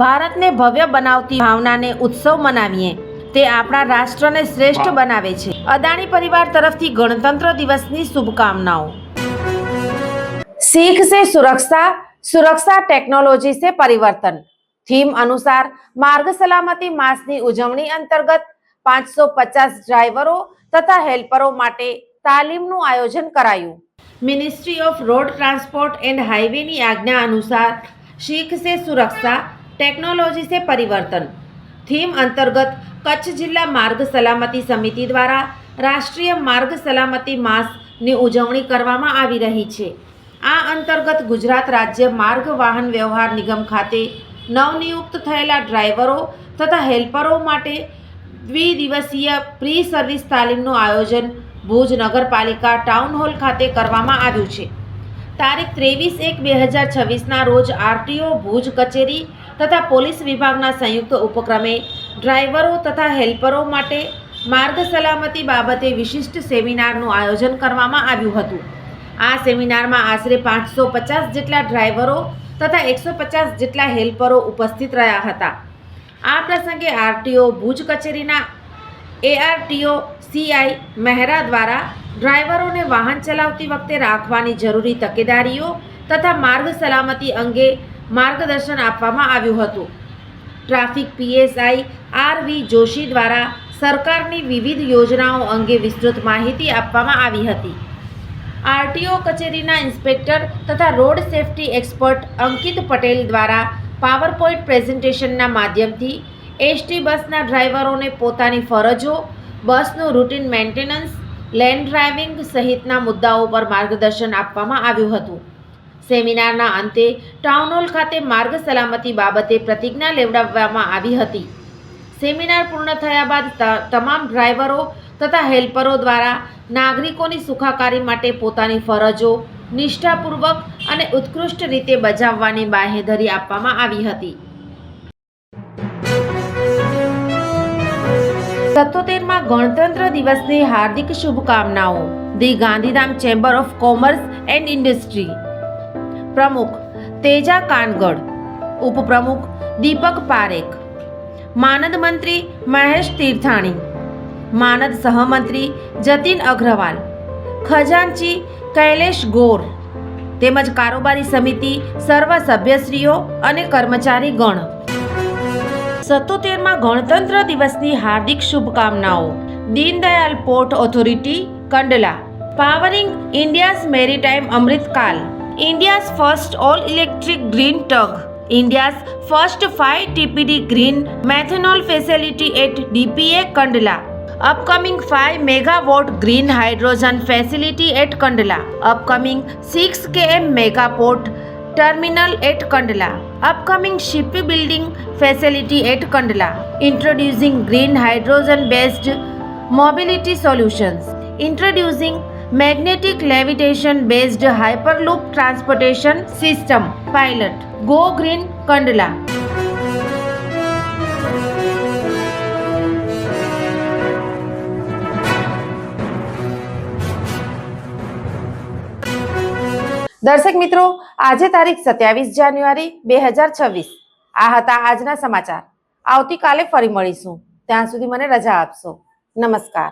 ભારતને ભવ્ય બનાવતી ભાવનાને ઉત્સવ મનાવીએ તે આપણા રાષ્ટ્રને શ્રેષ્ઠ બનાવે છે. અદાણી પરિવાર તરફથી ગણતંત્ર દિવસની શુભકામનાઓ. શીખ સે સુરક્ષા સુરક્ષા ટેકનોલોજી સે પરિવર્તન. થીમ અનુસાર માર્ગ સલામતી માસની ઉજવણી અંતર્ગત પાંચસો પચાસ ડ્રાઈવરો તથા હેલ્પરો માટે તાલીમનું આયોજન કરાયું. Ministry of road transport and હાઇવેની આજ્ઞા અનુસાર શીખ સે સુરક્ષા ટેકનોલોજી સે પરિવર્તન. થીમ અંતર્ગત કચ્છ જિલ્લા માર્ગ સલામતી સમિતિ દ્વારા રાષ્ટ્રીય માર્ગ સલામતી માસની ઉજવણી કરવામાં આવી રહી છે. આ અંતર્ગત ગુજરાત રાજ્ય માર્ગ વાહન વ્યવહાર નિગમ ખાતે નવનિયુક્ત થયેલા ડ્રાઈવરો તથા હેલ્પરો માટે દ્વિદિવસીય પ્રી સર્વિસ તાલીમનું આયોજન ભુજ નગરપાલિકા ટાઉન હોલ ખાતે કરવામાં આવ્યું છે. તારીખ ત્રેવીસ એક બે હજાર છવ્વીસના રોજ આરટીઓ ભુજ કચેરી તથા પોલીસ વિભાગના સંયુક્ત ઉપક્રમે ડ્રાઈવરો તથા હેલ્પરો માટે માર્ગ સલામતી બાબતે વિશિષ્ટ સેમિનારનું આયોજન કરવામાં આવ્યું હતું. આ સેમિનારમાં આશરે પાંચસો પચાસ જેટલા ડ્રાઈવરો તથા એકસો પચાસ જેટલા હેલ્પરો ઉપસ્થિત રહ્યા હતા. આ પ્રસંગે આરટીઓ ભુજ કચેરીના એઆરટીઓ સીઆઈ મહેરા દ્વારા ડ્રાઈવરોને વાહન ચલાવતી વખતે રાખવાની જરૂરી તકેદારીઓ તથા માર્ગ સલામતી અંગે માર્ગદર્શન આપવામાં આવ્યું હતું. Traffic PSI R V Joshi દ્વારા સરકારની વિવિધ યોજનાઓ અંગે વિસ્તૃત માહિતી આપવામાં આવી હતી. આરટીઓ કચેરીના ઇન્સ્પેક્ટર તથા road safety expert Ankit Patel દ્વારા પાવરપોઈન્ટ પ્રેઝન્ટેશનના માધ્યમથી એસટી બસના ડ્રાઈવરોને પોતાની ફરજો, બસનું રૂટીન મેન્ટેનન્સ, લેન્ડ ડ્રાઇવિંગ સહિતના મુદ્દાઓ પર માર્ગદર્શન આપવામાં આવ્યું હતું. સેમિનારના અંતે ટાઉન હોલ ખાતે માર્ગ સલામતી બાબતે પ્રતિજ્ઞા લેવડાવવામાં આવી હતી. સેમિનાર પૂર્ણ થયા બાદ તમામ ડ્રાઈવરો તથા હેલ્પરો દ્વારા નાગરિકોની સુખાકારી માટે પોતાની ફરજો નિષ્ઠાપૂર્વક અને ઉત્કૃષ્ટ રીતે બજાવવાની બાહેધરી આપવામાં આવી હતી. સત્તોતેરમાં ગણતંત્ર દિવસની હાર્દિક શુભકામનાઓ. The Gandhidham chamber of commerce and industry. પ્રમુખ તેજા કાનગડ, ઉપપ્રમુખ દીપક પારેખ, માનદ મંત્રી મહેશ તીર્થાણી, માનદ સહમંત્રી જતીન અગ્રવાલ, ખજાનચી કૈલેશ ગોર, તેમજ કારોબારી સમિતિ સર્વ સભ્યશ્રીઓ અને કર્મચારી ગણ. સત્તોતેરમાં ગણતંત્ર દિવસની હાર્દિક શુભકામનાઓ. Deendayal port authority, Kandla. Powering India's maritime Amritkaal. India's first all electric green tug. India's first 5 TPD green methanol facility at DPA Kandla. Upcoming 5 megawatt green hydrogen facility at Kandla. Upcoming 6 km megaport terminal at Kandla. Upcoming shipbuilding facility at Kandla. Introducing green hydrogen based mobility solutions. Introducing magnetic levitation based hyperloop transportation system pilot go green Kandla દર્શક મિત્રો આજે તારીખ સત્યાવીસ જાન્યુઆરી બે હજાર છવ્વીસ આ હતા આજના સમાચાર આવતીકાલે ફરી મળીશું ત્યાં સુધી મને રજા આપશો નમસ્કાર